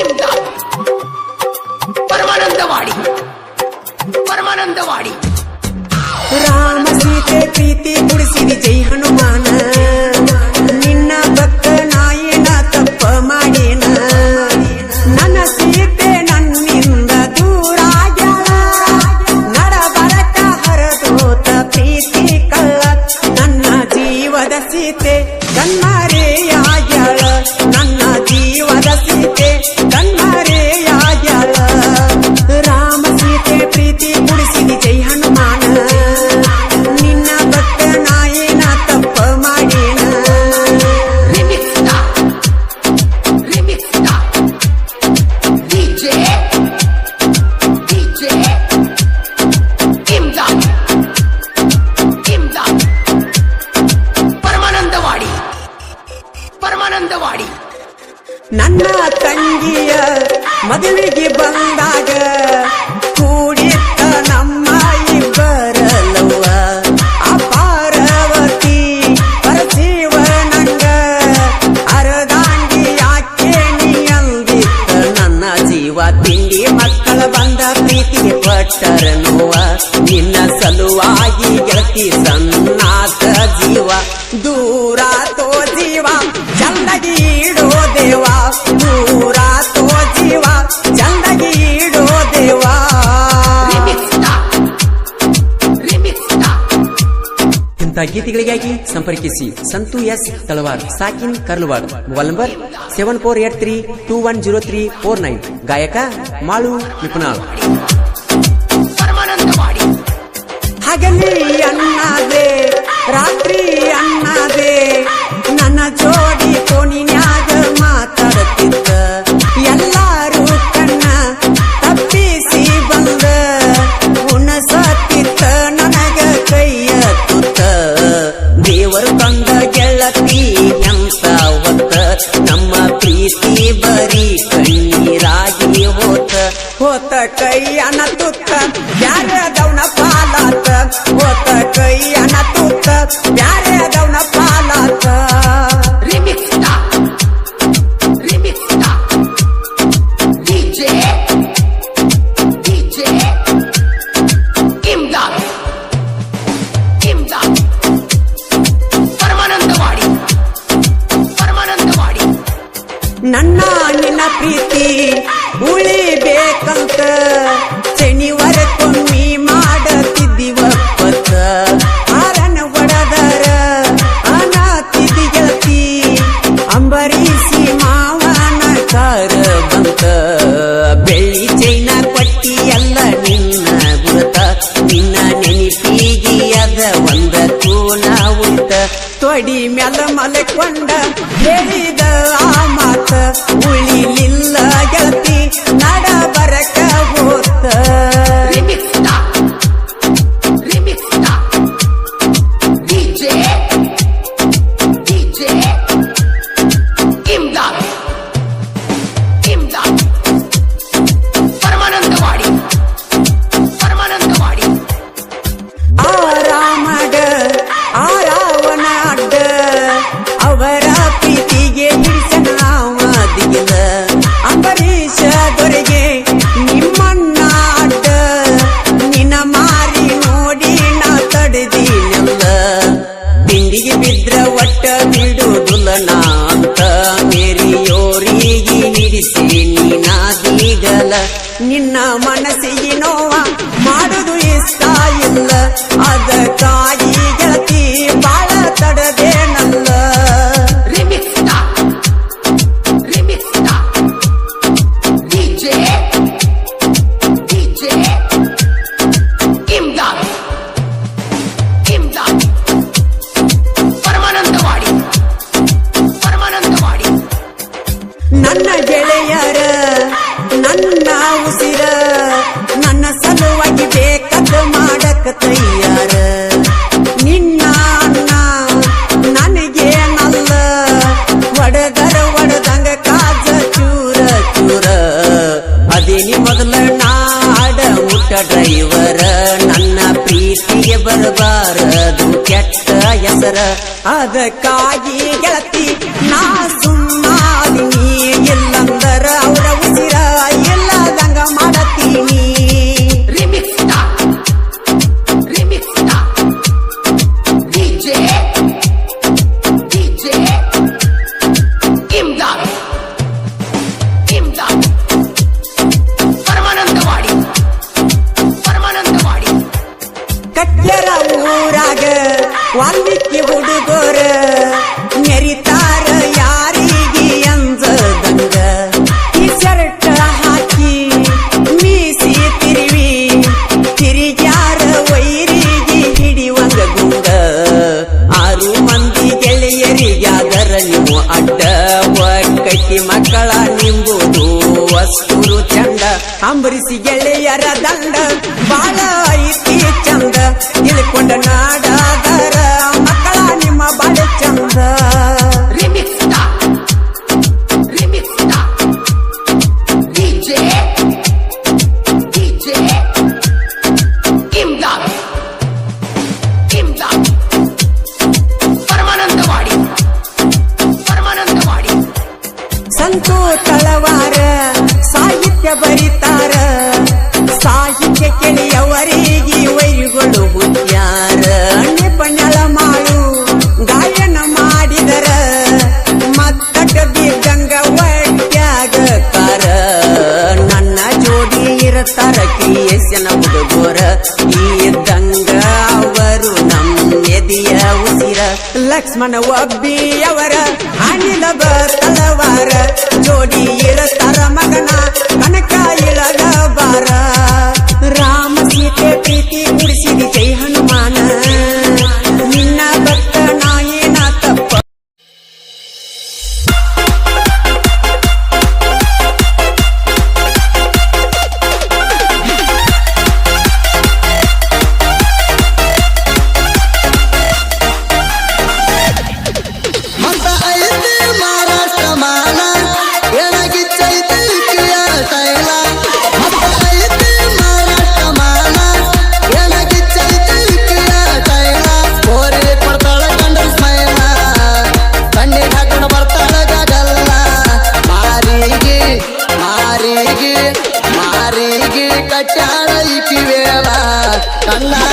ಇಮ್ದಾದ್ ಪರಮಾನಂದವಾಡಿ ಪರಮಾನಂದವಾಡಿ ರಾಮ ಸೀತೆ ಪ್ರೀತಿ ಕುಡಿಸಿದಿ ಜೈ ಹನುಮಾನ ನನ್ನ ತಂಗಿಯ ಮದುವೆಗೆ ಬಂದಾಗ ಕೂಡಿತ್ತ ನಮ್ಮ ಇಬ್ಬರಲ್ಲವ್ವ. ಅಪಾರವತಿ ಪರಶಿವ ನಂಗ ಅರದಾಂಗಿ ಯಾಕೆ ನೀ ಅಂದಿತ್ತ ನನ್ನ ಜೀವ ತಿಂಡಿ ಮಕ್ಕಳ ಬಂದ ಪ್ರೀತಿಗೆ ಪಟ್ಟರ ನೋವ ಇಂಥ ಗೀತೆಗಳಿಗಾಗಿ ಸಂಪರ್ಕಿಸಿ Santu S Talawar, ಸಾಕಿನ್ Karlawad mobile number seven four eight three two one zero three four nine. ಗಾಯಕ ಮಾಳು ನಿಪುಣಾಳ್ ಹಗಲಿ ಅನ್ನದೆ, ರಾತ್ರಿ ಅನ್ನದೆ, ನನ್ನ ಜೋಡಿ ಕೋಣಿನ್ಯಾಗ ಹೋತ ಕೈಯನ ತುತ್ತ ನನ್ನ ನಿನ್ನ ಪ್ರೀತಿ ಉಳಿಬೇಕಂತ ಶನಿವಾರ ಕೊಮ್ಮಿ ಮಾಡತಿದ್ದೀವಪ್ಪತ್ತ ಹಾರನ ಒಡದರ ಅನಾತಿದಿ ಗೆಳತಿ ಅಂಬರೀಸಿ ಮಾವನ ಕಾರ ಬಂತ. ಬೆಳ್ಳಿ ಚೈನ ಕೊಟ್ಟಿ ಎಲ್ಲ ನಿನ್ನ ಗುರುತ. ನಿನ್ನ ನೆನಪಿಗಿ ಅದ ಒಂದ ಕೂನ ಉಂಟ. ತೊಡಿ ಮ್ಯಾಲ ಮಲಕೊಂಡ ಹೇಳಿದ ನಿನ್ನ ಮನಸ್ಸಿಗೆ ನೋವ ಮಾಡುದು ಇಷ್ಟ ಇಲ್ಲ ಅದಕ್ಕಾಗಿ ಗೆಳತಿ ಬಾಳ ತಡದೇನಲ್ಲ remix remix DJ DJ Imdad Imdad Paramanandawadi Paramanandawadi ನನ್ನ ಮಾಡಕ ತಯ್ಯಾರ ನಿನ್ನ ಅಣ್ಣ ನನಗೇನಲ್ಲ ಒಡದರ ಒಡದಂಗ ಕಾಜ ಚೂರ ಚೂರ ಅದೇನಿ ಮೊದಲ ನಾಡ ಮುಟ್ಟ ಡ್ರೈವರ ನನ್ನ ಪ್ರೀತಿಗೆ ಬರಬಾರದು ಕೆಟ್ಟ ಹೆಸರ ಅದಕ್ಕಾಗಿ ಗೆಳತಿ ನಾ ಅಡ್ಡ ಒಕ್ಕಿ ಮಕ್ಕಳ ನಿಂಬುದು ವಸ್ತುರು ಚಂದ. ಅಂಬರಿಸಿ ಗೆಳೆಯರ ದಂಡ ಬಾಳ ಐತಿ ಚಂದ. ತಿಳ್ಕೊಂಡ ನಾಡಾದರ ಸಂತೋ ತಳವಾರ, ಸಾಹಿತ್ಯ ಬರಿತಾರ. ಸಾಹಿತ್ಯ ಕೆಳೆಯವರಿಗೆ ವೈರಿಗಳು ಹುಟ್ಟ್ಯಾರ. ನೆಪಣಳ ಮಾಡು, ಗಾಯನ ಮಾಡಿದರ. ಮತ್ತಟ ಬಿದ್ದಂಗ ಒಟ್ಟ್ಯಾಗ ಕಾರ ನನ್ನ ಜೋಡಿ ಇರತಾರ ಕಿಯಸನ ಹುಡುಗೋರ. ಇದ್ದಂಗ ಅವರು ನಮ್ಮ ಎದೆಯ ಉಸಿರ. ಲಕ್ಷ್ಮಣ ಒಬ್ಬಿಯವರ ತಲವಾರ Dalla